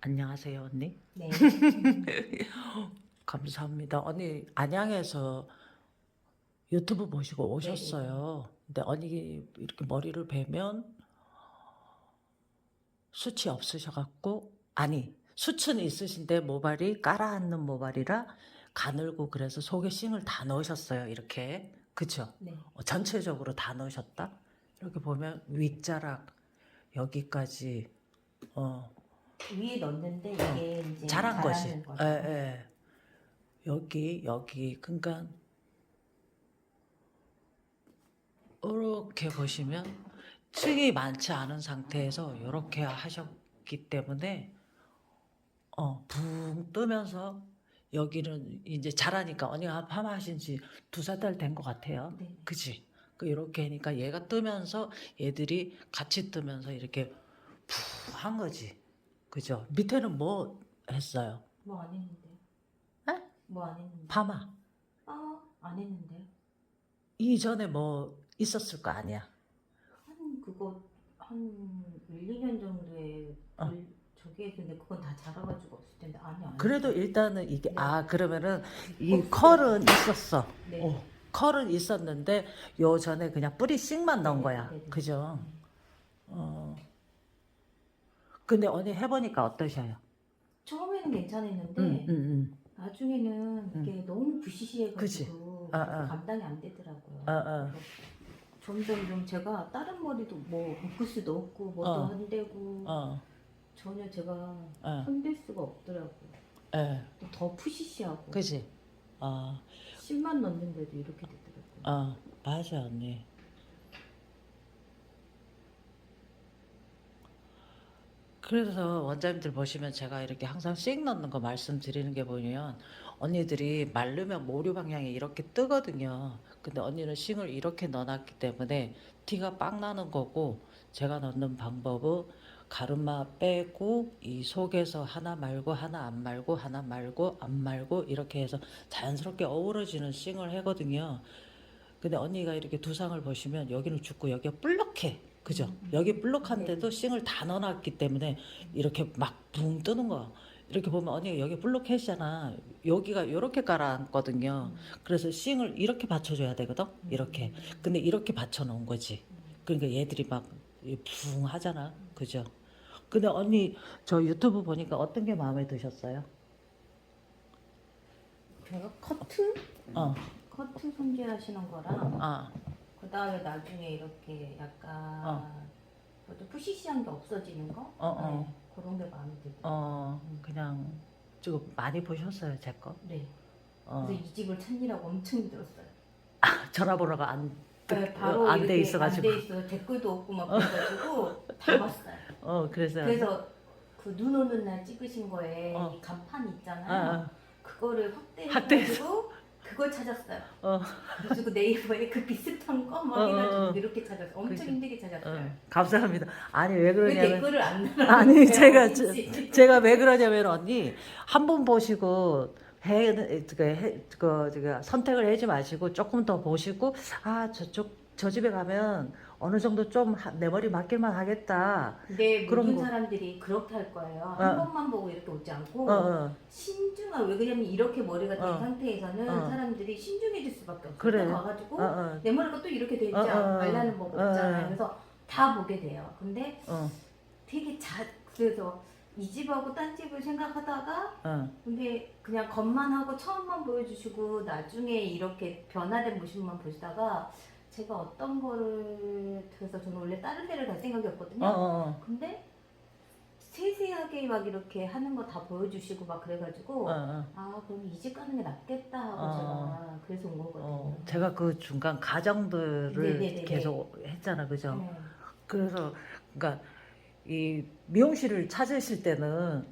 안녕하세요, 언니. 네. 감사합니다. 언니 안양에서 유튜브 보시고 오셨어요. 근데 언니 이렇게 머리를 베면 수치 없으셔갖고 아니 수치는 있으신데 모발이 깔아앉는 모발이라 가늘고 그래서 속에 싱을 다 넣으셨어요. 이렇게 그죠? 네. 어, 전체적으로 다 넣으셨다. 이렇게 보면 윗자락 여기까지 어 위에 넣는데 이게 이제 자란 것이. 거죠. 예, 예. 여기 여기 그러니까 이렇게 보시면 층이 많지 않은 상태에서 이렇게 하셨기 때문에 어, 붕 뜨면서 여기는 이제 자라니까 언니가 파마 하신 지 두세 달 된 것 같아요. 네. 그지? 그 이렇게 하니까 얘가 뜨면서 얘들이 같이 뜨면서 이렇게 푸한 거지. 그죠? 밑에는 뭐 했어요? 뭐 안 했는데. 에? 뭐 안 했는데. 파마. 아, 안 했는데. 이전에 뭐 있었을 거 아니야. 한 그거 한 1, 2년 정도에 어. 걸- 저게 근데 그건 다 자라가지고 없을 텐데 아니 아니. 그래도 일단은 이게 네. 아 그러면은 이 없어요. 컬은 있었어. 네. 어, 컬은 있었는데 요 전에 그냥 뿌리 씩만 넣은 네, 거야. 네, 네. 그죠? 어. 근데 언니 해보니까 어떠셔요? 처음에는 괜찮았는데 응, 응, 응. 나중에는 이게 너무 부시시해가지고 아, 아. 감당이 안 되더라고요. 아, 아. 그래서 점점 좀 제가 다른 머리도 뭐 묶을 수도 없고 뭐도 어. 안 되고 어, 전혀 제가 어, 손댈 수가 없더라고요. 예, 또더 푸시시하고 그지? 어, 10만 넣는데도 이렇게 되더라고요. 어, 맞아, 언니. 그래서 원장님들 보시면 제가 이렇게 항상 씩 넣는 거 말씀드리는 게 보면 언니들이 마르면 모류 방향이 이렇게 뜨거든요. 근데 언니는 싱을 이렇게 넣어놨기 때문에 티가 빵 나는 거고 제가 넣는 방법은 가르마 빼고 이 속에서 하나 말고 하나 안 말고 하나 말고 안 말고 이렇게 해서 자연스럽게 어우러지는 싱을 하거든요. 근데 언니가 이렇게 두상을 보시면 여기는 죽고 여기가 볼록해. 그죠? 여기 볼록한데도 싱을 다 넣어놨기 때문에 이렇게 막 붕 뜨는 거. 이렇게 보면 언니가 여기 볼록해지잖아. 여기가 이렇게 깔아앉거든요. 그래서 싱을 이렇게 받쳐줘야 되거든. 이렇게. 근데 이렇게 받쳐놓은 거지. 그러니까 얘들이 막 붕 하잖아. 그죠? 근데 언니 저 유튜브 보니까 어떤 게 마음에 드셨어요? 제가 커트? 어, 커트 손질하시는 거랑 아, 그 다음에 나중에 이렇게 약간 어. 푸시시한 게 없어지는 거? 어, 어. 네, 그런 게 마음에 들어요. 어, 그냥 지금 많이 보셨어요, 제 거? 네. 어. 그래서 이 집을 찾느라고 엄청 힘들었어요. 전화번호가 안, 네, 바로 안 돼 이렇게 있어가지고. 안돼 있어 댓글도 없고 막 그래가지고 다 봤어요. 어, 그래서. 그래서 그 눈 오는 날 찍으신 거에 어. 이 간판 있잖아요. 아, 아. 그거를. 확대해가지고 그걸 찾았어요. 어. 그래가지고 네이버에 그 비슷한 거막 어, 어, 해가지고 어. 이렇게 찾았어요. 엄청 그치. 힘들게 찾았어요. 어, 감사합니다. 아니, 왜왜 그러냐면. 댓글을 안 아니? 제가, 저-? 제가 왜 그러냐면, 언니, 한 번 보시고, 해, 그, 해, 그, 그, 선택을 하지 마시고, 조금 더 보시고, 아, 저쪽, 저 집에 가면 어느 정도 좀 내 머리 맡길만 하겠다. 근데 그런 모든 거. 사람들이 그렇게 할 거예요. 어. 한 번만 보고 이렇게 오지 않고 어, 어. 신중한 왜 그러냐면 이렇게 머리가 된 어. 상태에서는 어. 사람들이 신중해질 수밖에 없어요. 그래. 또 가가지고 어, 어. 내 머리가 또 이렇게 되지 어, 어, 어. 말라는 법 어, 어. 없잖아요. 그래서 다 보게 돼요. 근데 어, 되게 자 그래서 이 집하고 딴 집을 생각하다가 어. 근데 그냥 겉만 하고 처음만 보여주시고 나중에 이렇게 변화된 모습만 보시다가 제가 어떤 거를 그래서 저는 원래 다른 데를 갈 생각이었거든요. 어, 어, 근데 세세하게 막 이렇게 하는 거 다 보여주시고 막 그래가지고 어, 어. 아 그럼 이집 가는 게 낫겠다 하고 어. 제가 그래서 온 거거든요. 어, 제가 그 중간 가정들을 네네네네. 계속 했잖아, 그죠? 네. 그래서 그러니까 이 미용실을 찾으실 때는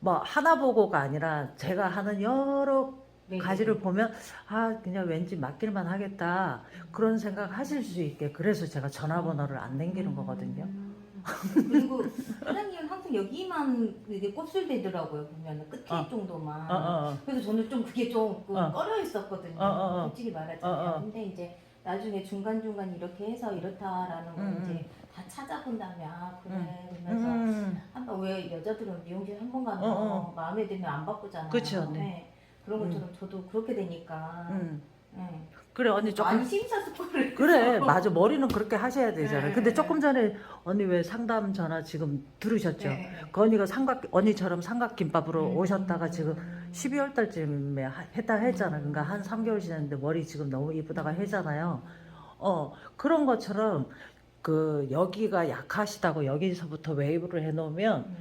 뭐 하나 보고가 아니라 제가 하는 여러 네, 가지를 네. 보면 아 그냥 왠지 맡길만 하겠다 그런 생각 하실 수 있게 그래서 제가 전화번호를 안 남기는 거거든요. 음. 그리고 사장님은 항상 여기만 이게 곱슬되더라고요 보면 끝에 어. 정도만. 어, 어, 어. 그래서 저는 좀 그게 좀 어. 꺼려 있었거든요. 어, 어, 어. 솔직히 말하자면. 어, 어. 근데 이제 나중에 중간 중간 이렇게 해서 이렇다라는 걸 음, 이제 다 찾아본다면 아 그래 음. 그러면서 음. 한번 왜 여자들은 미용실 한 번 가면 어, 어. 마음에 들면 안 바꾸잖아요. 그치, 언니. 네. 그런 것처럼 저도 그렇게 되니까 음. 네. 그래 언니 조금 많이 심사숙고를 그래 해서. 맞아 머리는 그렇게 하셔야 되잖아. 네. 근데 조금 전에 언니 왜 상담 전화 지금 들으셨죠? 네. 그 언니가 삼각 언니처럼 삼각김밥으로 음. 오셨다가 지금 12월 달쯤에 하- 했다 했잖아. 그러니까 한 3개월 지났는데 머리 지금 너무 이쁘다가 했잖아요. 어 그런 것처럼 그 여기가 약하시다고 여기서부터 웨이브를 해놓으면 음.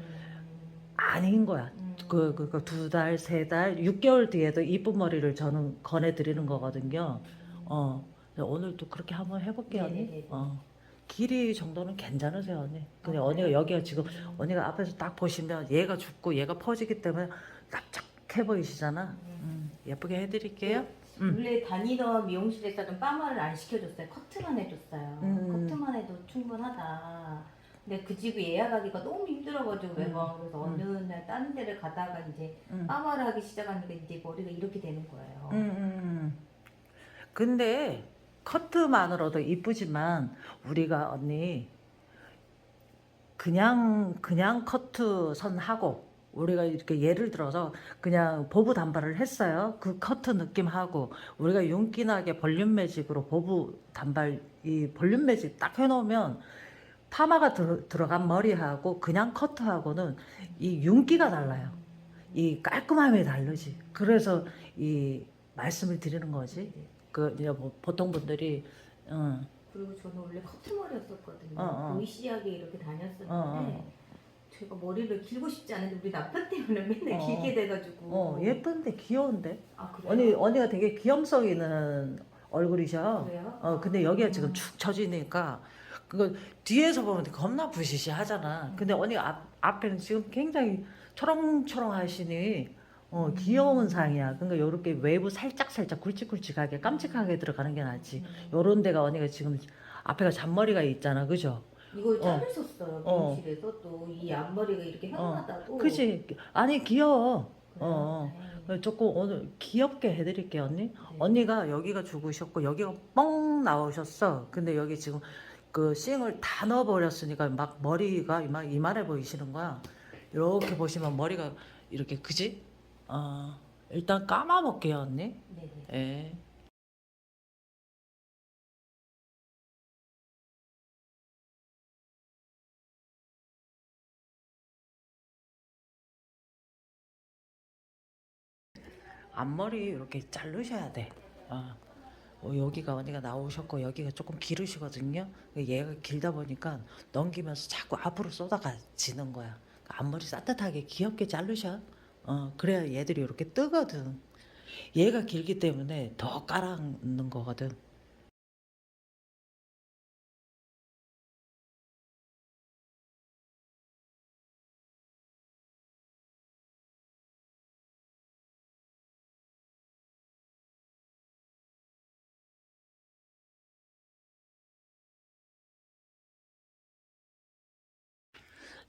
아닌 거야. 음. 그, 그, 그두 달, 세 달, 6개월 뒤에도 이쁜 머리를 저는 권해드리는 거거든요. 어, 오늘도 그렇게 한번 해볼게요, 언니. 네네네. 어, 길이 정도는 괜찮으세요, 언니. 근데 아, 언니가? 여기가 지금, 언니가 앞에서 딱 보시면 얘가 죽고 얘가 퍼지기 때문에 납작해 보이시잖아. 음, 예쁘게 해드릴게요. 음. 원래 다니던 미용실에서는 파마를 안 시켜줬어요. 커트만 해줬어요. 음. 커트만 해도 충분하다. 근데 그 집이 예약하기가 너무 힘들어가지고 매번 그래서 음. 어느 날 다른 데를 가다가 이제 음. 파마를 하기 시작하니까 이제 머리가 이렇게 되는 거예요. 음, 음, 음. 근데 커트만으로도 이쁘지만 우리가 언니 그냥 그냥 커트 선 하고 우리가 이렇게 예를 들어서 그냥 보부 단발을 했어요. 그 커트 느낌하고 우리가 윤기나게 볼륨 매직으로 보부 단발 이 볼륨 매직 딱 해놓으면 파마가 들, 들어 간 머리하고 그냥 커트하고는 이 윤기가 달라요. 이 깔끔함이 다르지. 그래서 이 말씀을 드리는 거지. 그 보통 분들이 응, 그리고 저는 원래 커트머리였었거든요. 어, 어. 보이시하게 이렇게 다녔었는데 어, 어. 제가 머리를 길고 싶지 않은데 우리 남편 때문에 맨날 어, 길게 돼가지고. 어 예쁜데 귀여운데 아 그래요? 언니 언니가 되게 귀염성 있는 얼굴이셔. 그래요? 어 근데 여기가 지금 음. 축 처지니까 그거 뒤에서 보면 겁나 부시시하잖아. 근데 언니가 앞 앞에는 지금 굉장히 초롱초롱 하시니 어 음. 귀여운 상이야. 그러니까 요렇게 외부 살짝 살짝 굵직굵직하게 깜찍하게 들어가는 게 낫지. 음. 요런 데가 언니가 지금 앞에가 잔머리가 있잖아, 그죠? 이걸 어. 자르셨어요 어. 미용실에서 또 이 앞머리가 이렇게 휘황하다고. 그치? 아니 귀여워. 그래요? 어, 다행이네. 조금 오늘 귀엽게 해드릴게요, 언니. 네. 언니가 여기가 죽으셨고 여기가 뻥 나오셨어. 근데 여기 지금 그 싱을 다 넣어버렸으니까 막 머리가 막 이만해 보이시는 거야. 이렇게 보시면 머리가 이렇게 그지? 어, 일단 감아볼게요, 언니. 네네. 예. 앞머리 이렇게 자르셔야 돼. 어. 어, 여기가 언니가 나오셨고 여기가 조금 기르시거든요. 얘가 길다 보니까 넘기면서 자꾸 앞으로 쏟아가지는 거야. 앞머리 따뜻하게 귀엽게 자르셔. 어, 그래야 얘들이 이렇게 뜨거든. 얘가 길기 때문에 더 깔아놓는 거거든.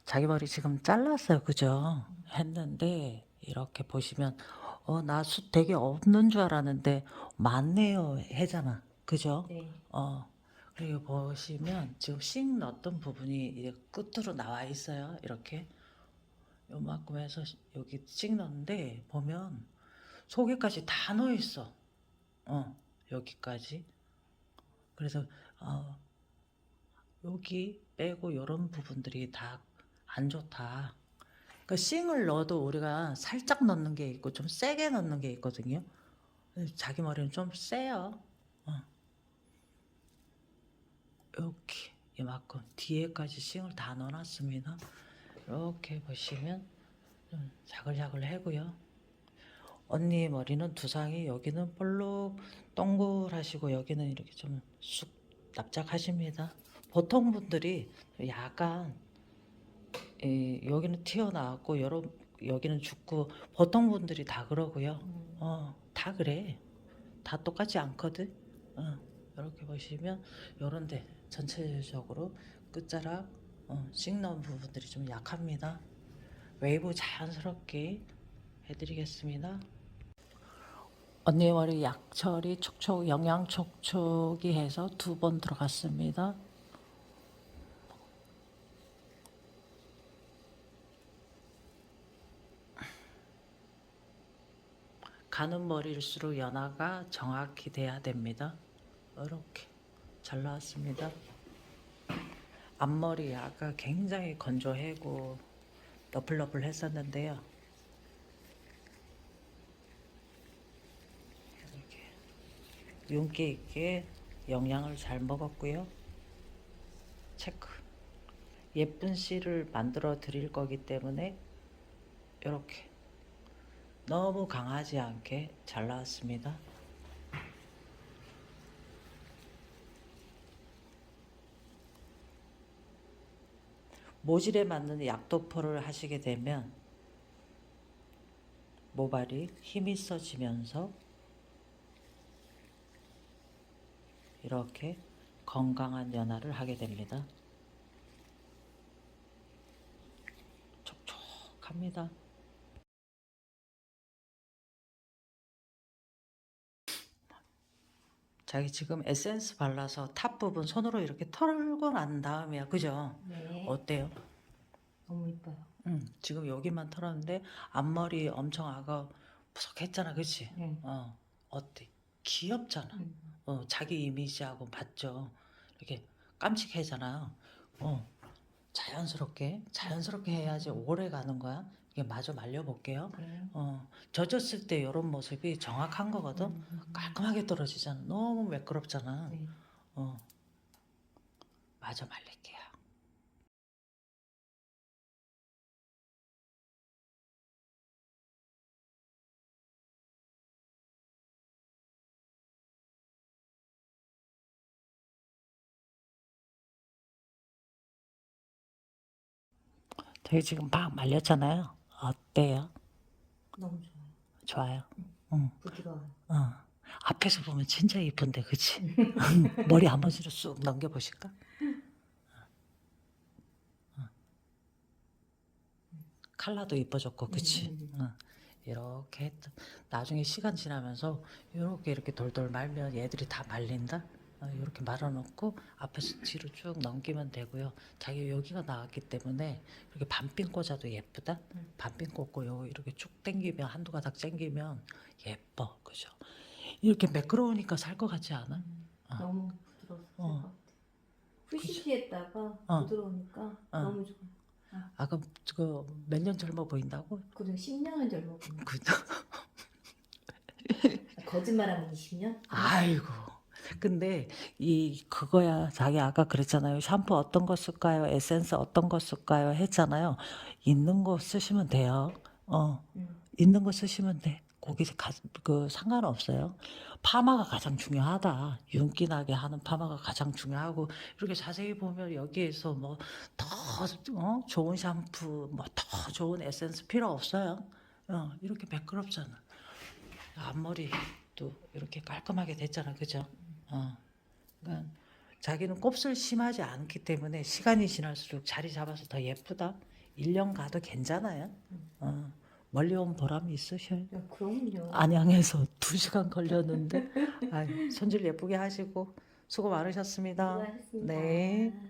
자기 머리 지금 잘랐어요. 그죠? 했는데 이렇게 보시면 어, 나 숱 되게 없는 줄 알았는데 많네요. 해잖아. 그죠? 네. 어. 그리고 보시면 지금 씩 넣었던 부분이 이제 끝으로 나와 있어요. 이렇게 요만큼 해서 여기 씩 넣는데 보면 속에까지 다 넣어 있어. 어, 여기까지. 그래서 어, 여기 빼고 이런 부분들이 다 안 좋다. 그러니까 싱을 넣어도 우리가 살짝 넣는 게 있고 좀 세게 넣는 게 있거든요. 자기 머리는 좀 세요. 어. 이렇게 이만큼 뒤에까지 싱을 다 넣어놨습니다. 이렇게 보시면 좀 자글자글 해고요. 언니 머리는 두상이 여기는 볼록 동글하시고 여기는 이렇게 좀 쑥 납작하십니다. 보통 분들이 약간 이, 여기는 튀어나왔고 여러 여기는 죽고 보통 분들이 다 그러고요. 음. 어, 다 그래. 다 똑같지 않거든. 어, 이렇게 보시면 요런데 전체적으로 끝자락 어, 씩 넣은 부분들이 좀 약합니다. 웨이브 자연스럽게 해드리겠습니다. 언니 머리 약처리 촉촉 영양 촉촉이 해서 두 번 들어갔습니다. 가는 머리일수록 연화가 정확히 돼야 됩니다. 이렇게 잘 나왔습니다. 앞머리 아까 굉장히 건조하고 너플너플 했었는데요. 이렇게 윤기 있게 영양을 잘 먹었고요. 체크. 예쁜 씨를 만들어 드릴 거기 때문에 이렇게 너무 강하지 않게 잘 나왔습니다. 모질에 맞는 약도포를 하시게 되면 모발이 힘이 써지면서 이렇게 건강한 연화를 하게 됩니다. 촉촉합니다. 자기 지금 에센스 발라서 탑 부분 손으로 이렇게 털고 난 다음이야. 그죠? 네. 어때요? 너무 이뻐요. 응, 지금 여기만 털었는데 앞머리 엄청 아가 푸석했잖아, 그치? 네. 어, 어때? 귀엽잖아. 음. 어, 자기 이미지하고 맞죠? 이렇게 깜찍해잖아요. 어, 자연스럽게, 자연스럽게 해야지 오래 가는 거야. 이게 마저 말려볼게요. 네. 어, 젖었을 때 이런 모습이 정확한 거거든. 음, 음, 깔끔하게 떨어지잖아. 너무 매끄럽잖아. 네. 어, 마저 말릴게요. 되게 지금 막 말렸잖아요. 어때요? 너무 좋아요. 좋아요. 응. 부드러워요. 어. 앞에서 보면 진짜 이쁜데, 그치? 머리 한 번씩로 쑥 넘겨보실까? 어. 칼라도 이뻐졌고, 그치? 음, 어. 이렇게 했 나중에 시간 지나면서 이렇게 이렇게 돌돌 말면 얘들이 다 말린다? 어, 이렇게 말아놓고 앞에서 뒤로 쭉 넘기면 되고요. 자기 여기가 나왔기 때문에 이렇게 반핀 꽂아도 예쁘다? 음. 반핀 꽂고 요 이렇게 쭉 당기면 한두 가닥 당기면 예뻐. 그죠? 이렇게 매끄러우니까 살 것 같지 않아? 어. 너무 어. 것 같아요. 푸시시했다가 어. 부드러우니까 어. 너무 좋아요. 아까 그몇 년 젊어 보인다고? 그리고 10년은 젊어 보여요. 그, 거짓말하면 20년? 아이고. 근데 이 그거야 자기 아까 그랬잖아요. 샴푸 어떤 거 쓸까요? 에센스 어떤 거 쓸까요? 했잖아요. 있는 거 쓰시면 돼요. 어, 음. 있는 거 쓰시면 돼. 거기 가, 그 상관없어요. 파마가 가장 중요하다. 윤기 나게 하는 파마가 가장 중요하고 이렇게 자세히 보면 여기에서 뭐더 어? 좋은 샴푸, 뭐 더 좋은 에센스 필요 없어요. 어, 이렇게 매끄럽잖아. 앞머리도 이렇게 깔끔하게 됐잖아, 그죠? 어, 그러니까 자기는 곱슬 심하지 않기 때문에 시간이 지날수록 자리 잡아서 더 예쁘다. 1년 가도 괜찮아요. 어, 멀리 온 보람이 있으셔요. 야, 그럼요. 안양에서 2시간 걸렸는데 아유, 손질 예쁘게 하시고 수고 많으셨습니다. 수고하셨습니다. 네.